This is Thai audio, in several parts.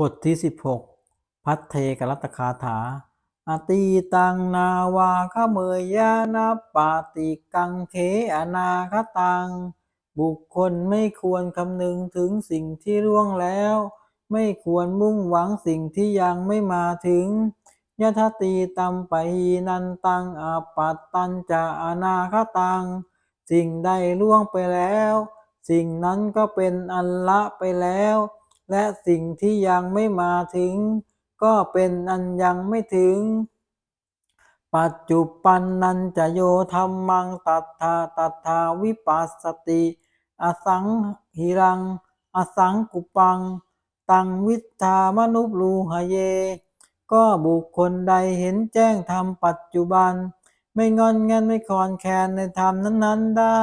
บทที่ 16 พัทเทกรัตคาถาอตีตังนาวาขเมยยานาปาติกังเขอนาคตัง บุคคลไม่ควรคำนึงถึงสิ่งที่ล่วงแล้ว ไม่ควรมุ่งหวังสิ่งที่ยังไม่มาถึงยทตีตัมปหีนันตังอาปัตตัญจะอนาคตัง สิ่งใดล่วงไปแล้ว สิ่งนั้นก็เป็นอันละไปแล้ว และสิ่งที่ยังไม่มาถึง ก็เป็นอันยังไม่ถึง ปัจจุปันนันจะโยธรรมังตัทธาตัทธาวิปัสสติ อสังหิรัง อสังกุปัง ตังวิทธามนุปลูหเย ก็บุคคลใดเห็นแจ้งธรรมปัจจุบัน ไม่งอนงันไม่คลอนแคนในธรรมนั้น ๆ ได้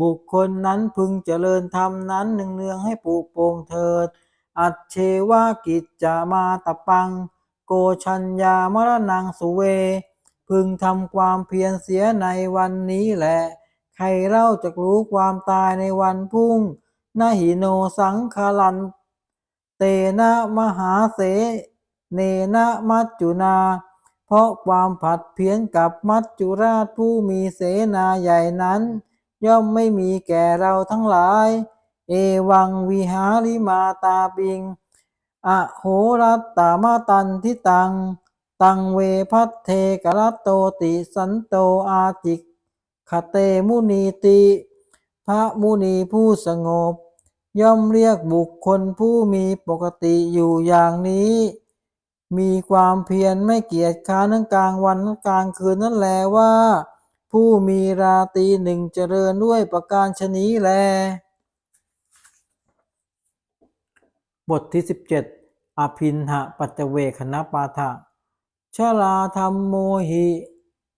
บุคคลนั้นพึงเจริญธรรมนั้นเนืองให้ปูโปรงเถิด อัจเชวากิจจามาตปัง โกชัญญามรณังสุเว พึงทำความเพียรเสียในวันนี้แหละ ใครเล่าจะรู้ความตายในวันพุ่งนาหิโนสังคารัน เตนะมหาเส เนนะมัจจุนา เพราะความผัดเพี้ยนกับมัจจุราชผู้มีเสนาใหญ่นั้น ย่อมไม่มีแก่เราทั้งหลาย เอวังวิหาริมาตาปิง อโหรัตตามาตันทิตัง ตังเวพัทเทกรัตโตติสันโตอาจิกขเตมุนีติ พระมุนีผู้สงบ ย่อมเรียกบุคคลผู้มีปกติอยู่อย่างนี้ มีความเพียรไม่เกียจค้านทั้งกลางวันทั้งกลางคืนนั่นแลว่า ผู้มีราตีหนึ่งเจริญด้วยประการชนี้แล บทที่ 17 อภินหะปัจเวคณปาฐะชลาธรรมโมหิ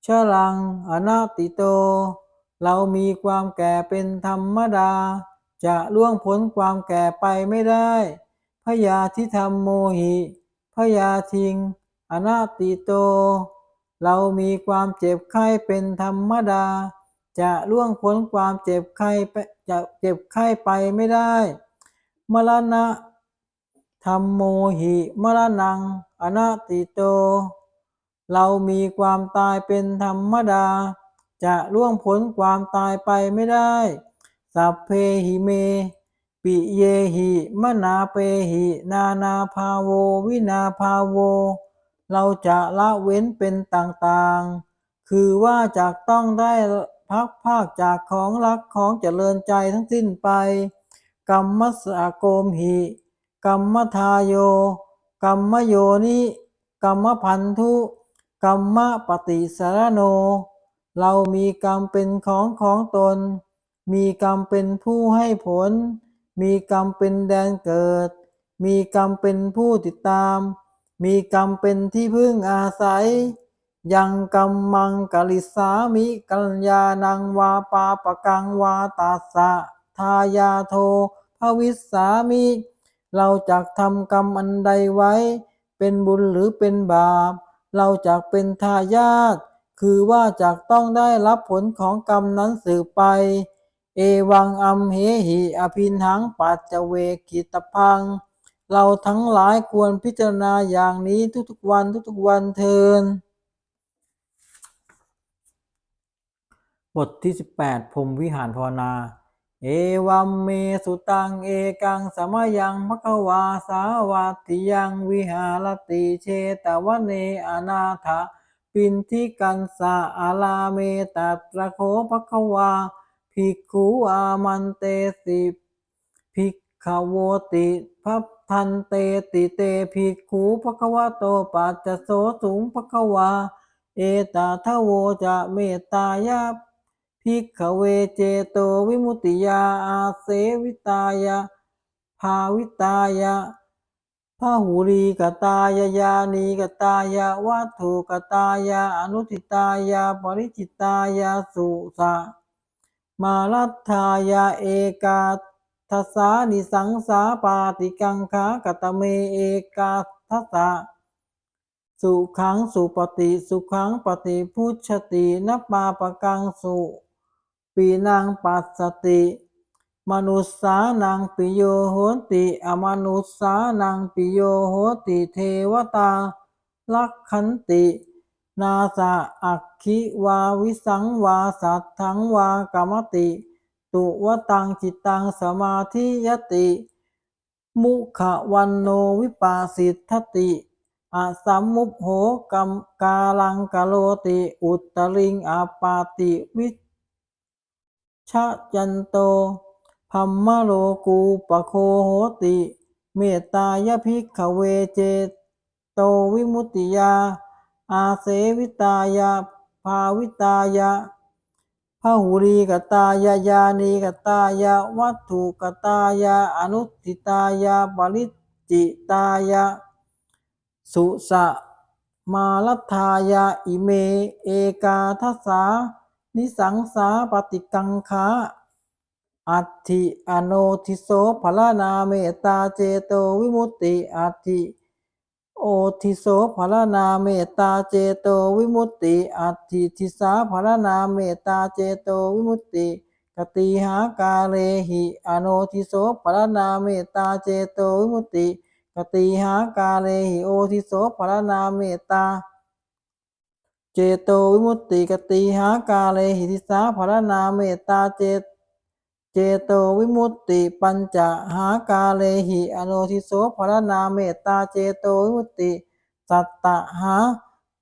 ชลังอนาติโต เรามีความแก่เป็นธรรมดา จะล่วงพ้นความแก่ไปไม่ได้พยาธิธรรมโมหิพยาทิง อนาติโต เรามีความเจ็บไข้เป็นธรรมดา จะล่วงพ้นความเจ็บไข้ไปจะเจ็บไข้ไปไม่ได้ มรณะ ธรรมโมหิมรณัง อนาติโต เรามีความตายเป็นธรรมดา จะล่วงพ้นความตายไปไม่ได้ สัพเพหิเม ปิเยหิมนาเปหิ นานาภาโว วินาภาโว เราจะละเว้นเป็นต่างๆ คือว่าจากต้องได้พักภาคจากของรักของเจริญใจทั้งสิ้นไป กรรมสะโกมหิ กรรมทาโย กรรมโยนิกรรมพันธุ กรรมปฏิสารโน เรามีกรรมเป็นของของตน มีกรรมเป็นผู้ให้ผล มีกรรมเป็นแดนเกิด มีกรรมเป็นผู้ติดตาม มีกรรมเป็นที่พึ่งอาศัย ยังกรรมมังกลิสามิกัลยานังวาปาปกังวาตาสะทายาโทภวิสามิ เราจักทำกรรมอันใดไว้ เป็นบุญหรือเป็นบาป เราจักเป็นทายาทคือว่าจักต้องได้รับผลของกรรมนั้นสืบไป เอวังอัมเหหิอภินหังปัจจเวกิตพัง เราทั้งหลายควรพิจารณาอย่างนี้ทุกๆวันทุกๆวันเทินบทที่ 18พรมวิหารภาวนา เอวัมเมสุตังเอกังสมยังภควาสาวัติยังวิหารติเชตวเนอนาถะปินทิกันสะอาลาเมตัตระโคภควาภิกขุอามันเตสิภิกขโวติพัพทันเตติเตภิกขุภควโตปัจจโสสุงภควา เอตาทโวจะเมตตายาิกขเวเจโตวิมุติยาอาเสวิตายะภาวิตายะพาหูรีกตายายานีกตายะวัตถุกตายะอนุทิตายะปริจิตายะสุสะมารัตทายะเอกาทัสสานิสังสาปาติกังคากตเมเอกาทัสสะสุขังสุปฏิสุขังปฏิพุชตินปาปกังสุ ปีนังปัสสติ มนุษสานังปิโยโหติ อมนุษสานังปิโยโหติเทวตา ลักขันติ นาสะอักขิวาวิสังวาสัตถังวากรรมติ ตุวตังจิตตังสมาธิยติ มุขวันโนวิปัสสิทธติอสัมมุโหกัมกาลังกะโลติ อุตตริงอาปาติวิ ชะยันโตพัมมะโลกูปะโคโหติ เมตตายภิกขเวเจโตวิมุตติยา อาเสวิตายาภาวิตายาพหุรีกตายายานีกตายาวัตถุกตายาอนุติตายาปริจจิตายาสุสะมาลัทธายาอิเม เอกาทัสสา นิสังสาปฏิกังขาอัตถิอโนทิโสภลนาเมตตาเจโตวิมุตติอัตถิโอทิโสภลนาเมตตาเจโตวิมุตติอัตถิทิสาภลนาเมตตาเจโตวิมุตติกติหากาเลหิอโนทิโสภลนาเมตตาเจโตวิมุตติกติหากาเลหิโอทิโสภรนาเมตตา เจโตวิมุตติกติหากาเลหิทิสาภรนาเมตตาเจเจโตวิมุตติปัญจหากาเลหิอโนทิโสภรนาเมตตาเจโตวิมุตติสัตตหา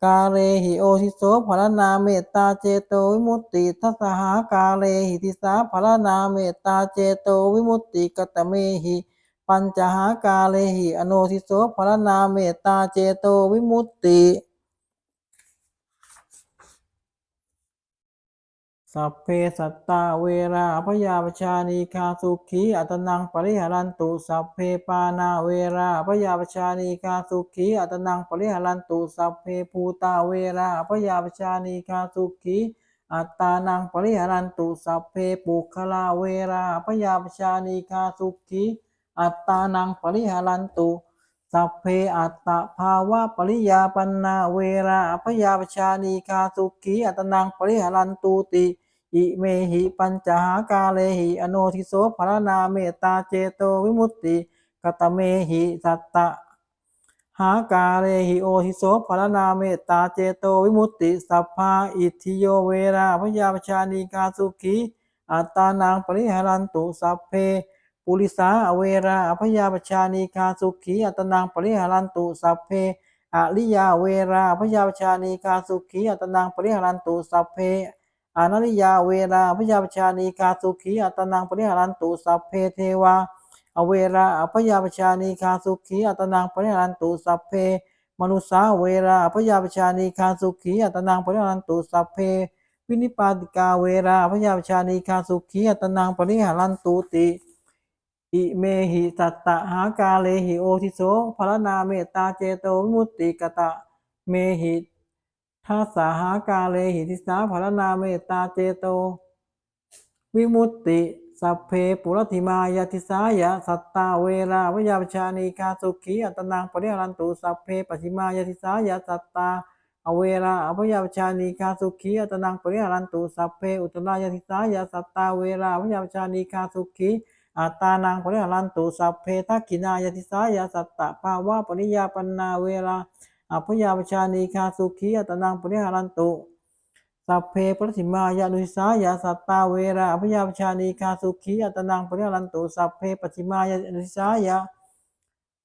กาเลหิโอทิโสภรนาเมตตาเจโตวิมุตติทัสหากาเลหิทิสาภรนาเมตตาเจโตวิมุตติกตเมหิปัญจหากาเลหิอโนทิโสภรนาเมตตาเจโตวิมุตติ สัพเพสัตตาเวราพยาปชานีคาสุขีอัตนังปริหารันตุสัพเพปานาเวราพยาปชานีคาสุขีอัตนังปริหารันตุสัพเพภูตาเวราพยาปชานีคาสุขีอัตตานังปริหารันตุสัพเพปุคลาเวราพยาปชานีคาสุขีอัตตานังปริหารันตุสัพเพอัตตภาวะปริยาปันนาเวราพยาปชานีคาสุขีอัตนังปริหารันตุติ อิเมหิปัญจหากาเลหิอโนทิโสภรนาเมตตาเจโตวิมุตติกตเมหิสัตตะหากาเลหิโอทิโสภรนาเมตตาเจโตวิมุตติสัพพาอิทิโยเวราพยาปชานีกาสุขีอัตตานังปริหารันตุสัพเพปุริสาอเวราอภยาปชานีคาสุขีอัตนังปริหารันตุสัพเพอริยาเวราอภยาปชานีคาสุขีอัตนังปริหารันตุสัพเพ อนาริยาเวราอภยาปชานีคาสุขีอัตนังปริหารันตุสัพเพเทวาอเวราอภยาปชานีคาสุขีอัตนังปริหารันตุสัพเพมนุสาเวราอภยาปชานีคาสุขีอัตนังปริหารันตุสัพเพวินิปาติกาเวราอภยาปชานีคาสุขีอัตนังปริหารันตุติอิเมหิสัตตหากาเลหิโอทิโสภรนาเมตตาเจโตมุตติกตะเมหิ ทัสสหากาเลหิทิสาภรนาเมตตาเจโต วิมุตติ สัพเพปุรติมายาติสายะสัตตาเวราวยาปชานีคาสุขีอัตนังปริหารันตุสัพเพปชิมายาติสายะสัตตาอเวราอภยาปชานีคาสุขีอัตนังปริหารันตุสัพเพอุตรายาติสายะสัตตาเวราอภยาปชานีคาสุขีอัตานังปริหารันตุสัพเพทักขินายติสายาสัตตะภาวะปริยาปนนาเวลา อัพยาปชานีคาสุขีอัตตานังปริหารันตุสัพเพปรติมายานุสายาสัตตาเวราอัพยาปชานีคาสุขีอัตตานังปริหารันตุสัพเพปฏิมายานุสายา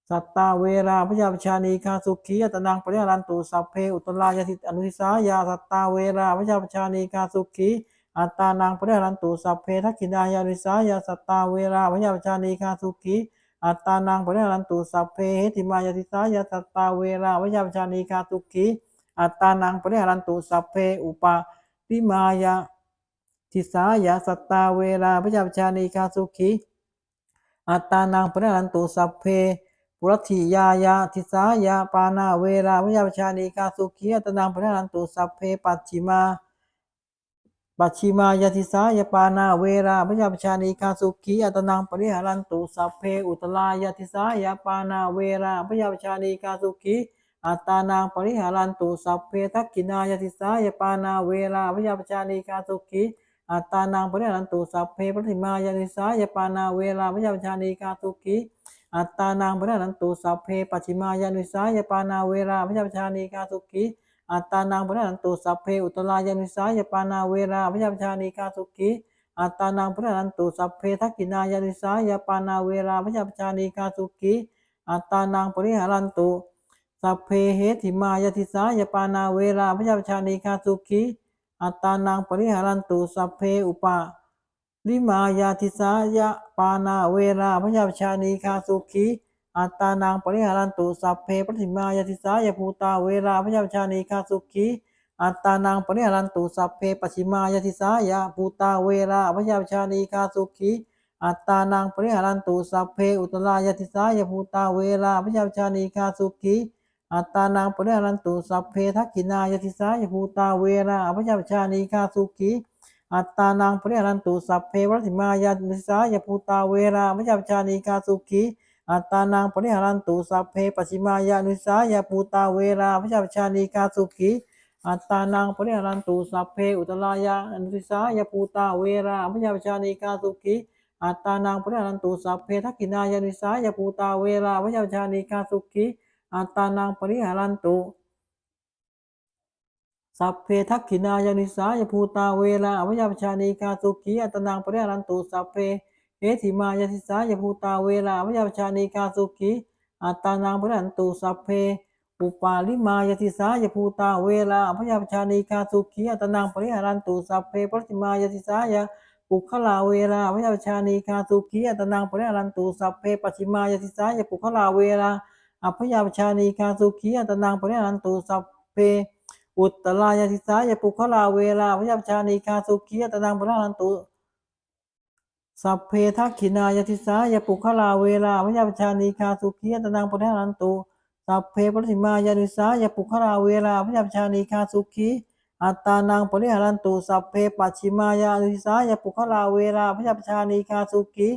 สัตตาเวราพยาปชานีคาสุขีอัตตานังปริหารันตุสัพเพอุตรายาติอนุทิสายาสัตตาเวราพยาปชานีคาสุขีอัตตานังปริหารันตุสัพเพทักขินายานิสายาสัตตาเวราพยาปชานีคาสุขี อัตตานังปริหารันตุสัพเพเหติมายติสายาสัตตาเวราพยาปชานีคาสุขีอัตตานังปริหารันตุสัพเพอุปาติมายาทิสายาสัตตาเวราพยาปชานีคาสุขีอัตตานังปริหารันตุสัพเพปุรติยายาทิสายาปานาเวราพยาปชานีคาสุขีอัตตานังปริหารันตุสัพเพปัจฉิมา ปัจฉิมายาติสายปานาเวราพยาปชานีคาสุขีอัตนังปริหารันตุสัพเพอุตลายาติสายปานาเวราพยาปชานีคาสุขีอัตานังปริหารันตุสัพเพทักขินายาติสายปานาเวราพยาปชานีคาสุขีอัตานังปริหารันตุสัพเพปฏิมายานิสายปานาเวลาพยาชานีกาสุขีอัตานังปริหารันตุสัพเพปัจฉิมายานิสายปานาเวลาพยาปชานีกาสุขี อัตตานังปริหารันตุสัพเพอุตรายานิสายปานาเวลาพยาชานีกาสุขีอัตตานังปริหารันตุสัพเพทักขินายานิสายปานาเวลาพยาชานีกาสุขีอัตตานังปริหารันตุสัพเพเหติมายติสายปานาเวราพยาชานีคาสุขีอัตตานังปริหารันตุสัพเพอุปาลิมายาติสายปานาเวราพยาชานีคาสุขี อัตตานังปริหารันตุสัพเพปฏิมายติสายภูตาเวราพยาชานีคาสุขีอัตตานังปริหารันตุสัพเพปัจฉิมายติสายภูตาเวราพยาชานีคาสุขีอัตตานังปริหารันตุสัพเพอุตรายติสายภูตาเวราพยาชานีคาสุขีอัตตานังปริหารันตุสัพเพทักขินายติสายภูตาเวราอภยาชานีคาสุขีอัตตานังปริหารันตุสัพเพวรติมายาติสายภูตาเวราอภยาชานีคาสุขี อัตานังปริหารันตุสัพเพปชิมายานุสายภูตาเวราอภยาปชานีคาสุขี อัตานังปริหารันตุสัพเพอุตรายานุสายภูตาเวราอภยาปชานีคาสุขี อัตานังปริหารันตุสัพเพทักขินายานุสายภูตาเวราอภยาปชานีคาสุขีอัตานังปริหารันตุสัพเพทักขินายานิสายภูตาเวลาอภยาปชานีกาสุขีอัตานังปริหารันตุสัพเพ เอธิมายาติสายภูตาเวลาอภยาปชานีกาสุขีอัตานังปริหารันตุสัพเพอุปาลิมายาติสายภูตาเวลาอภยาปชานีกาสุขีอัตานังปริหารันตุสัพเพปฏิมายาติสายปุคลาเวลาอภยาปชานีกาสุขีอัตานังปริหารันตุสัพเพปฏิมายาติสายปุคลาเวลาอัพยาปชานีคาสุขีอัตนังปริหารันตุสัพเพอุตตรายาติสายปุคลาเวลาพยาปชานีคาสุขีอัตนังปริหารันตุ สัพเพทักขินายาติสายปุคลาเวลาพยาปชานีคาสุขีอัตนังปริหารันตุสัพเพปฏิมายานิสายปุคลาเวลาพยาปชานีคาสุขีอัตตานังปริหารันตุสัพเพปัจฉิมายานิสายปุคลาเวลาพยาปชานีคาสุขี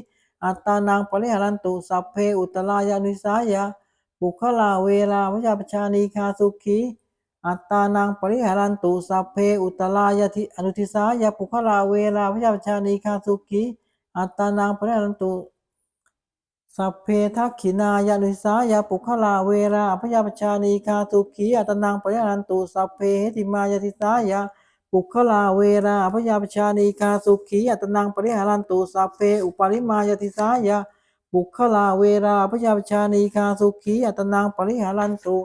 อัตตานังปริหารันตุสัพเพอุตตรายานิสายบุคลาเวลาพยาปชานีคาสุขีอัตตานังปริหารันตุสัพเพอุตตรายทิอนุทิสายบุคลาเวลาพยาปชานีคาสุขี อัตตานังปริหารันตุ สัพเพทักขินายานุทิสายาปุคลาเวลาพยาปชานีคาสุขีอัตตานังปริหารันตุสัพเพเหติมายาทิสายบุคลาเวลาพยาปชานีคาสุขีอัตตานังปริหารันตุสัพเพอุปาริมายาทิสายบุคลาเวราพยาปชานีคาสุขีอัตนังปริหารันตุ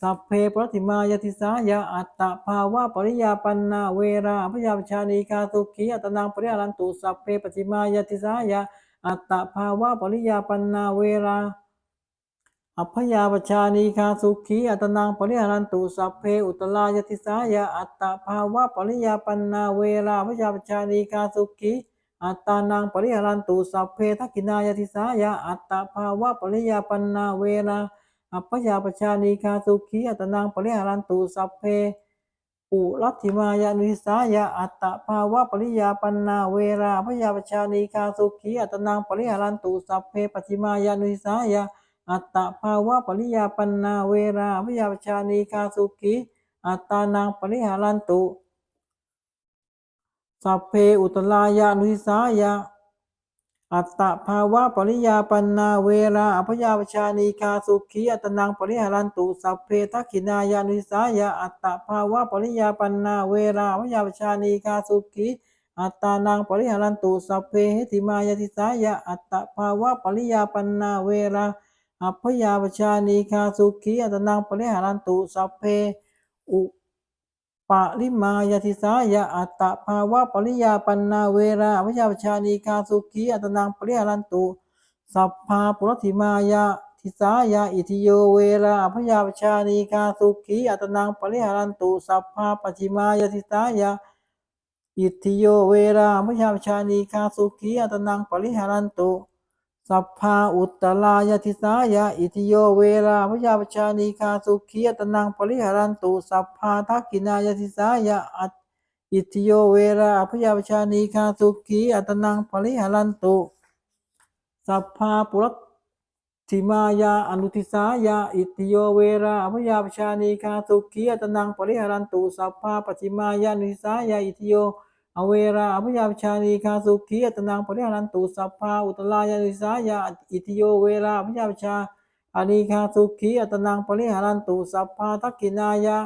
สัพเพปฏิมายติสายาอัตตภาวะปริยาปันนาเวราพยาปชานีคาสุขีอัตนังปริหารันตุสัพเพปฏิมายติสายาอัตตภาวะปริยาปันนาเวราอัพยาปชานีคาสุขีอัตนังปริหารันตุสัพเพอุตตรายติสายาอัตตภาวะปริยาปันนาเวราพยาปชานีคาสุขีอัตตานังปริหารันตุสัพเพทักขินายติสายาอัตตภาวะปริยาปันนาเวรา อัปปยาปชานีคาสุขีอัตตานังปริหารันตุสัพเพอุรัติมายานุทิสายาอัตตภาวะปริยาปันนาเวราอัปปยาปชานีคาสุขีอัตตานังปริหารันตุสัพเพปฏิมายานุทิสายาอัตตภาวะปริยาปันนาเวราอัปปยาปชานีคาสุขีอัตตานังปริหารันตุสัพเพอุตรายานุทิสายา อัตตภาวะปริยาปันนาเวราอภยาปชานีคาสุขีอัตนังปริหารันตุสัพเพทักขินายานุทิสายาอัตตภาวะปริยาปันนาเวราอภยาปชานีคาสุขีอัตตานังปริหารันตุสัพเพเหติมายาทิสายาอัตตภาวะปริยาปันนาเวราอัพยาปชานีคาสุขีอัตนังปริหารันตุสัพเพอุ ปะริมายาติสายะอัตตภาวะปริยาปันนาเวราพยาปชานีคาสุขีอัตนังปริหารันตุสัพพาปุรติมายาทิสายะอิทิโยเวราพยาปชานีคาสุขีอัตนังปริหารันตุสัพพาปจิมายาทิสายะอิทิโยเวราพยาปชานีคาสุขีอัตนังปริหารันตุ สัพพาอุตตรายทิสายะอิทิโยเวราพยาปชานีคาสุขีอัตนังปริหารันตุสัพพาทักขินายทิสายะอัตอิทิโยเวราพยาปชานีคาสุขีอัตนังปริหารันตุสัพพาปุรัตติมายาอนุทิสายาอิติโยเวราพยาปชานีคาสุขีอัตนังปริหารันตุสัพพาปฏิมายาอนุทิสายาอิติโย อเวราอภยาปชานีคาสุขีอัตนังปริหารันตุสัพพาอุตลายานิสายาอิติโยเวราอภยาปชาอานีคาสุขีอัตนังปริหารันตุสัพพาทักกินายา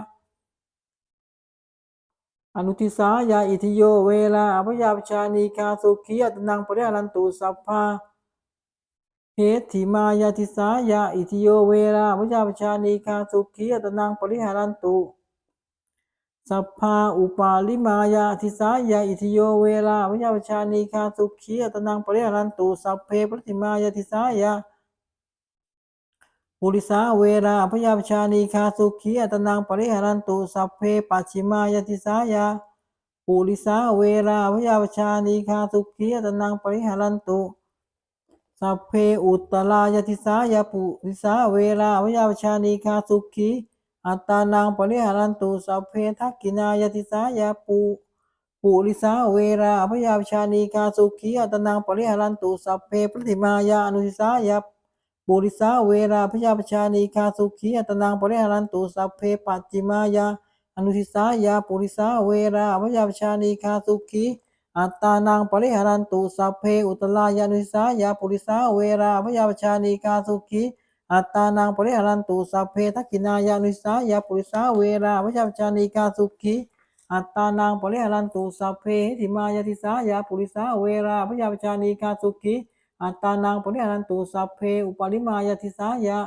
อนุทิสายาอิทิโยเวลาอภยาปชานีคาสุขีอัตนังปริหารันตุสัพพาเหติมายาทิสายาอิทิโยเวลาอภยาปชานีคาสุขีอัตนังปริหารันตุ สัพพาอุปาลิมายาทิสายาอิทิโยเวลาอภยาปชานีคาสุขีอัตนังปริหารันตุสัพเพปฏิมายาทิสายาปุริสาเวราพยาปชานีคาสุขีอัตนังปริหารันตุสัพเพปัจฉิมายติสายาปุริสาเวราพยาปชานีคาสุขีอัตนังปริหารันตุสัพเพอุตตรายติสายาปุริสาเวราพยาปชานีคาสุขี อัตตานังปริหารันตุสัพเพทักกินายติสายาปุปุริสาเวราพยาชานีคาสุขีอัตนังปริหารันตุสัพเพปฏิมายาอนุทิสายาปุริสาเวราพยาชานีคาสุขีอัตนังปริหารันตุสัพเพปัจจิมายาอนุทิสายาปุริสาเวราพยาชานีคาสุขีอัตตานังปริหารันตุสัพเพอุตลายานุทิสายาปุริสาเวราพยาชานีคาสุขี อัตตานังปริหารันตุสัพเพทักขินายานุสายาปุริสาเวราพยาปชานีคาสุขีอัตตานังปริหารันตุสัพเพหิมายาติสายาปุริสาเวราพยาปชานีคาสุขีอัตตานังปริหารันตุสัพเพอุปาลิมายาทิสายะ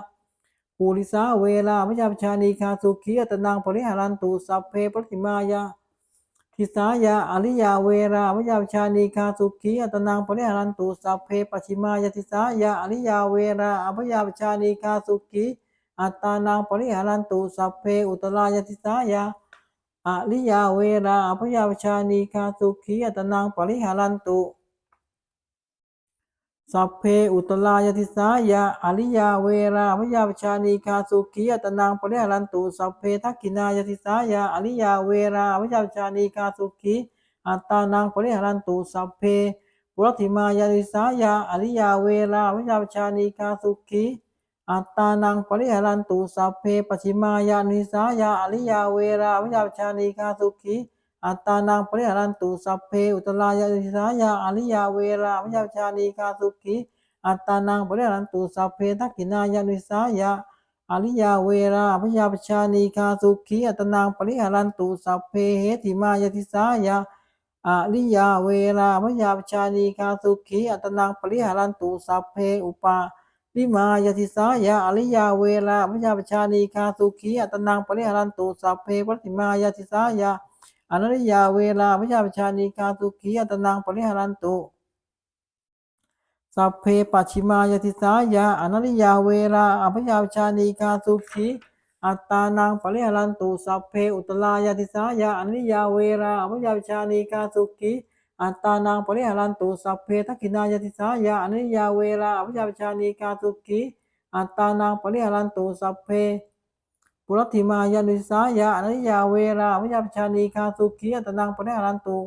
ปุริสาเวลาพยาปชานีคาสุขีอัตตานังปริหารันตุสัพเพปฏิมายา ทิสายาอริยาเวราพยาปชานีคาสุขีอัตตานังปริหารันตุสัพเพปัจฉิมายาทิสายาอริยาเวราอภยาปชานีคาสุขีอัตตานังปริหารันตุสัพเพอุตรายาทิสายาอริยาเวราอภยาปชานีคาสุขีอัตตานังปริหารันตุ สัพเพอุตลายติสายะอริยาเวราพยาปชานีคาสุขีอัตนังปริหารันตุสัพเพทักขินายติสายะอริยาเวราพยาปชานีคาสุขีอัตตานังปริหารันตุสัพเพปุรติมายติสายะอริยาเวราพยาปชานีคาสุขีอัตตานังปริหารันตุสัพเพปชิมายานิสายะอริยาเวราพยาปชานีคาสุขี อัตานังปริหารันตุสัพเพอุตลายาติสายาอริยาเวราพยาชานีคาสุขีอัตานังปริหารันตุสัพเพทักขินายานิสายาอริยาเวราพยาชานีคาสุขีอัตตานังปริหารันตุสัพเพเหติมายาติสายาอริยาเวราพยาชานีคาสุขีอัตตานังปริหารันตุสัพเพอุปาลิมายาติสายาอริยาเวราพยาชานีคาสุขีอัตตานังปริหารันตุสัพเพปฏิมายาติสายา อนัริยาเวลาพระยาปชานีกาตุขีอัตนังปริหารันตุสัพเพปัจฉิมายติสายาอนัริยาเวลาอภยาปชานีกาตุขีอัตตานังปริหารันตุสัพเพอุตลายติสายาอนริยาเวลาอภยาปชานีกาตุขีอัตตานังปริหารันตุสัพเพทักขินายติสายาอนริยาเวลาอภยาปชานีกาตุขีอัตตานังปริหารันตุสัพเพ ปุรติมายานุสายะอนิยาเวราพยาปชานีคาสุขีอัตนังปะเนหารันตุ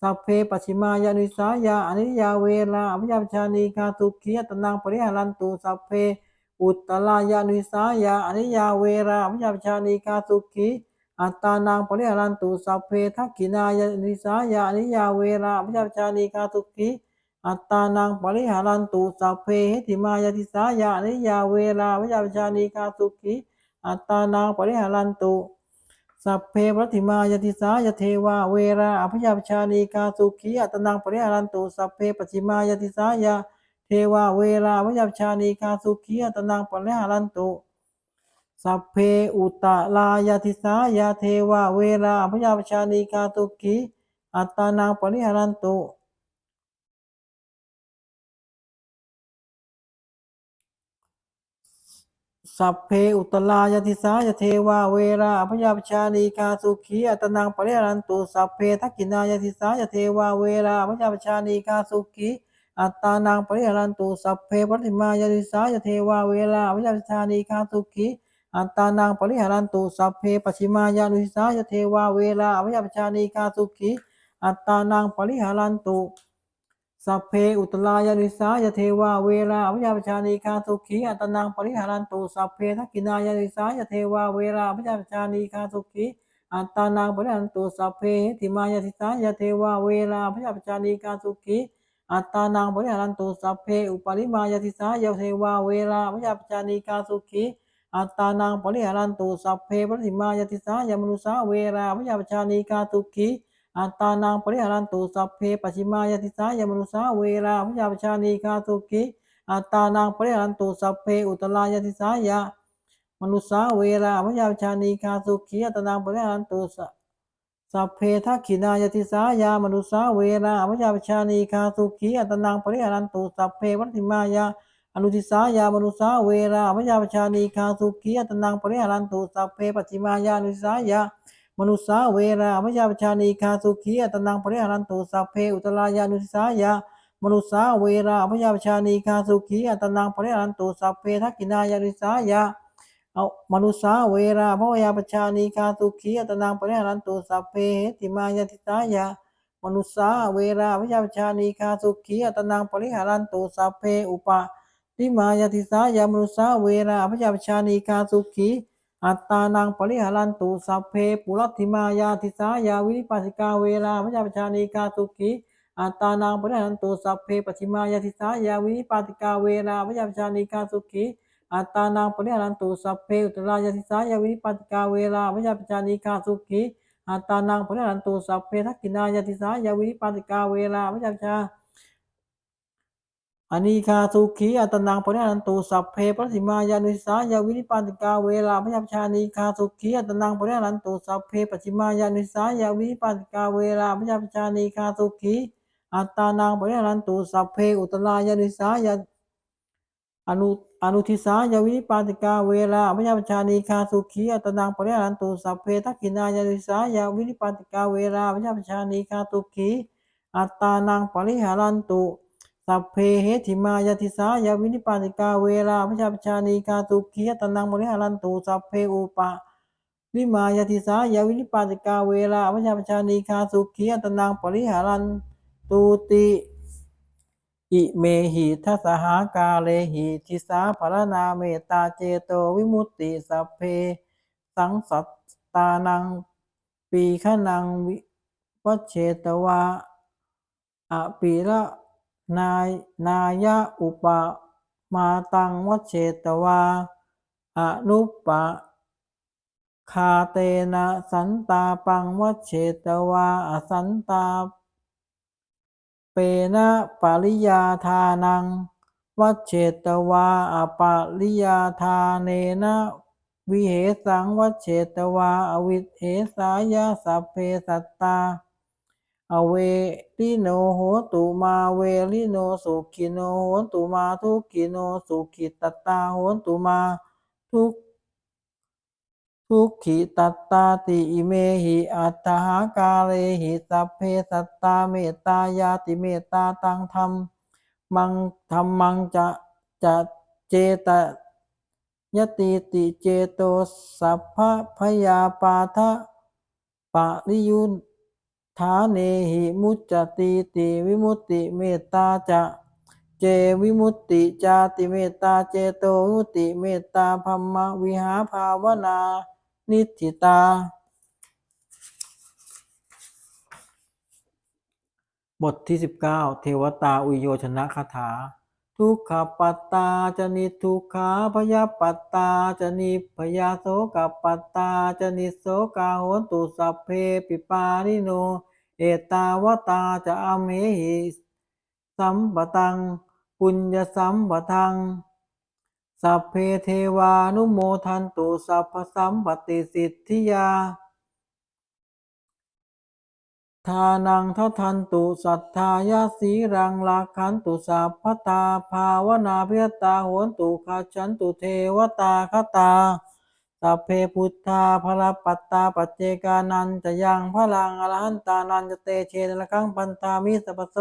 สัพเพปัจฉิมายานุสายะอนิยาเวราพยาปชานีคาสุขีอัตนังปะเนหารันตุสัพเพอุตตรายานุสายะอนิยาเวราพยาปชานีคาสุขีอัตตานังปะเนหารันตุสัพเพทักขินายานุสายะอนิยาเวราพยาปชานีคาสุขีอัตตานังปริหารันตุสัพเพเหติมายาติสายะอนิยาเวราพยาปชานีคาสุขี อัตตานังปริหารันตุ สัพเพปฏิมายติสายเทวาเวราอภิยาปชานีกาสุขีอัตนังปริหารันตุ สัพเพปฏิมายติสายาเทวาเวราอภยาปชานีกาสุขีอัตนังปริหารันตุ สัพเพอุตตลายติสายาเทวาเวราอภยาปชานีกาสุขีอัตตานังปริหารันตุ สัพเพอุตลายติสายเทวาเวราอภยาปชานีคาสุขีอัตนังปริหารันตุสัพเพทักขินายติสายเทวาเวราอภยาปชานีคาสุขีอัตานังปริหารันตุสัพเพปฏิมายติสายเทวาเวราอภยาปชานีคาสุขีอัตานังปริหารันตุสัพเพปชิมายานุสายเทวาเวราอภยาปชานีคาสุขีอัตตานังปริหารันตุ สัพเพอุตลายานิสายเทวาเวราอภยาปชานีคาสุขีอัตนังปริหารันตุสัพเพทักกินายานิสายเทวาเวราอภยาปชานีคาสุขีอัตตานังปริหันตุสัพเพติมายติสายาเทวาเวลาพยาปจานีกาสุขีอัตตานังปริหันตุสัพเพอุปริมายติสายาเทวาเวลาพยาปจานีกาสุขีอัตตานังปริหันตุสัพเพปริมายติสายามนุสาเวลาพยาปจานีกาสุขี อัตตานังปริหันตุสัพเพปัจฉิมายติสายามนุสาเวลาพยาปจานีกาสุขีอัตตานังปริหันตุสัพเพอุตลายติสายามนุสาเวลาพยาชานีคาสุขีอัตนางปริหันตุสะสัพเพทักขินายติสายามนุสาเวลาพยาชานีคาสุขีอัตนางปริหันตุสัพเพวัตถิมายาอนุทิสายามนุสาเวลาพยาชานีคาสุขีอัตนางปริหันตุสัพเพปัจฉิมายานุทิสายา มนุษสาเวลาพยาปชานีคาสุขีอัตนางปริหารันตุสัพเพอุตรายานุทิสายามนุษสาเวลาพยาปชานีคาสุขีอัตนางปริหารันตุสัพเพทักขินายานุทิสายาเอามนุษสาเวราภวยาปชานีคาตุขีอัตนางปริหารันตุสัพเพติมายาติสายามนุษสาเวราพยาปชานีคาตุขีอัตนางปริหารันตุสัพเพอุปาติมายาติสายามนุษสาเวราพยาปชานีคาตุขี อัตตานังปริหารันตุสัพเพปุรัติมายาติสายาวิปัสสิกาเวราพยาปชานีคาตุขีอัตตานังปริหารันตุสัพเพปัจฉิมายาติสายาวิปัสสิกาเวราพยาปชานีคาตุขีอัตตานังปริหารันตุสัพเพอุตรายติสายาวิปัตติกาเวลาพยาปจานิกาสุขีอัตตานังปริหารันตุสัพเพทักขินายติสายาวิปัตติกาเวลาพยาปจา อนีคาสุขีอัตนังปริหันตุสัพเพปฏิมายานุสายาวินิปัตติกาเวลาพยาปจานิคาสุขีอัตนังปริหันตุสัพเพปฏิมายานุสายาวินิปัตติกาเวลาพยาปจานิคาสุขีอัตานังปริหันตุสัพเพอุตรายานุสายาอนุอนุทิสายาวิปาติกาเวลาพยาปชานีคาสุขีอัตนังปริหันตุสัพเพทักขินายานุทิสายาวินิปาติกาเวลาพยาปชานีคาตุขีอัตานังปริหารันตุ สัพเพเหติมายาติสายาวินิปาติกาเวลาพยาปชานีคาตุขีอัตนังปริหารันตุสัพเพอุปะวิมายาติสายาวินิปาติกาเวลาพยาปชานีคาสุขีอัตนังปริหารันตุติอิเมหิทัสหากาเลหิทิสาภรนาเมตาเจโตวิมุตติสัพเพ สังสัตตานังปีขนังวิวัชเชตวาอปิระ นายนายะอุปมาตังวัชเชตวาอนุปะคาเตนะสันตาปังวัชเชตวาอสันตา เปนะปริยาทานัง วัชเชตวาอปาริยาทาเนนะวิเหสังวัชเชตวาอวิเหสายาสัพเพสัตตา อเวลิโนโหตุมาเวลิโนสุขิโนโหตุมาทุกิโนสุขิตตาโหตุมาทุกทุกขิตตตาติอิเมหิอัตถากาเลหิสัพเพสัตตาเมตตายาติเมตตาตังธรรมมังธรรมังจะจะเจตยติติเจโตสัพพะพยาปาทะปะริยุ ฐาเนหิมุจจติติวิมุตติเมตตาจะ เจวิมุตติจาติเมตตาเจโตวิมุตติเมตตาพัมมวิหาภาวนา นิธิตา บทที่ 19 เทวตาอุโยชนะคาถา ทุกขปัตตาจะนิทุกขาพยาปัตตาจะนิพยาโสกปัตตาจะนิโสกาโหนตุสัพเพปิปานิโน เอตาวตาจะอเมหิสัมปตัง ปุญญสัมปทัง สัพเพเทวานุโมทันตุสัพพสัมปติสิทธิยา ทานังทัทันตุสัทธายาสีรังลาคันตุสัพพตาภาวนาเพิยตาโหนตุขจันตุเทวตาคตาสัพเพพุทธาพระปัตตาปัจเจกานันจะยังพลังอรหันตานันจะเตเชนละกังปันตามิสัพพโส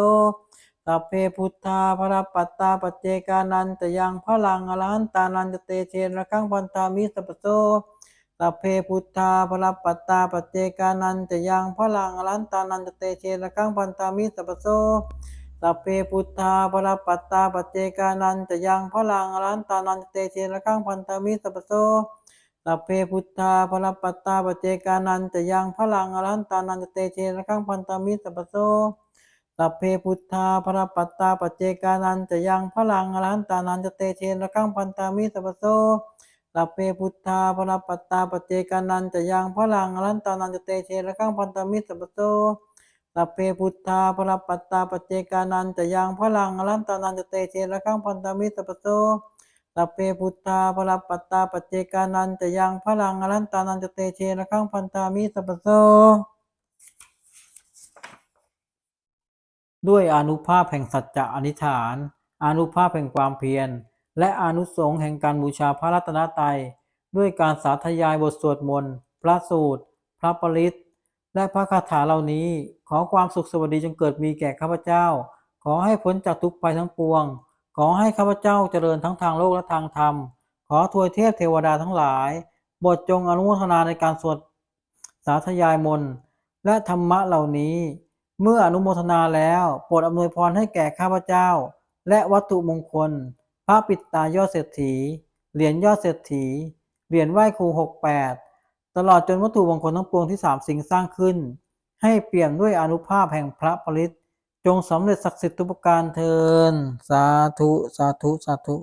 สัพเพพุทธาพระปัตตาปัจเจกานันจะยังพลังอรหันตานันจะเตเชนละกังปันตามิสัพพโส สัพเพพุทธาพระปัตตาปเจกานันจะยังพลังอรันตานันจะเตเชระกังพันตามิสัพโสสัพเพพุทธาพระปัตตาปเจกานันจะยังพลังอรันตานันจะเตเชระกังพันตามิสัพโสสัพเพพุทธาพระปัตตาปเจกานันจะยังพลังอรันตานันจะเตเชนะขังพันตามิสัพโสสัพเพพุทธาพระปัตตาปเจกานันจะยังพลังอรันตานันจะเตเชนะขังพันตามิสัพพโส สัพเพพุทธาพระปัตตาปเจกานันจะยังพลังอรันตานันจะเตเชนะขังพันตามิตรสัพพโสสัพเพพุทธาพระปัตตาปเจกานันจะยังพลังอรันตานันจะเตเชระขังพันธมิตรสัพพโสสัพเพพุทธาพระปัตตาปเจกานันจะยังพลังอรันตานันจะเตเชระขังพันธมิตรสัพพโสด้วยอนุภาพแห่งสัจจะอนิฐาน อนุภาพแห่งความเพียร และอนุสงส์แห่งการบูชาพระรัตนตรัย ด้วยการสาธยายบทสวดมนต์ พระสูตร พระปริตและพระคาถาเหล่านี้ ขอความสุขสวัสดีจงเกิดมีแก่ข้าพเจ้า ขอให้พ้นจากทุกภัยทั้งปวง ขอให้ข้าพเจ้าเจริญทั้งทางโลกและทางธรรม ขอทวยเทพเทวดาทั้งหลาย บทจงอนุโมทนาในการสวดสาธยายมนต์และธรรมะเหล่านี้ เมื่ออนุโมทนาแล้วโปรดอำนวยพรให้แก่ข้าพเจ้า และวัตถุมงคล พระปิดตายอดเศรษฐี เหรียญยอดเศรษฐี เหรียญไหว้ครูหกแปดตลอดจนวัตถุมงคลทั้งปวงที่สามสิ่งสร้างขึ้น ให้เปี่ยมด้วยอนุภาพแห่งพระปริตจงสำเร็จศักดิ์สิทธิ์ทุกประการเทิน สาธุ สาธุ สาธุ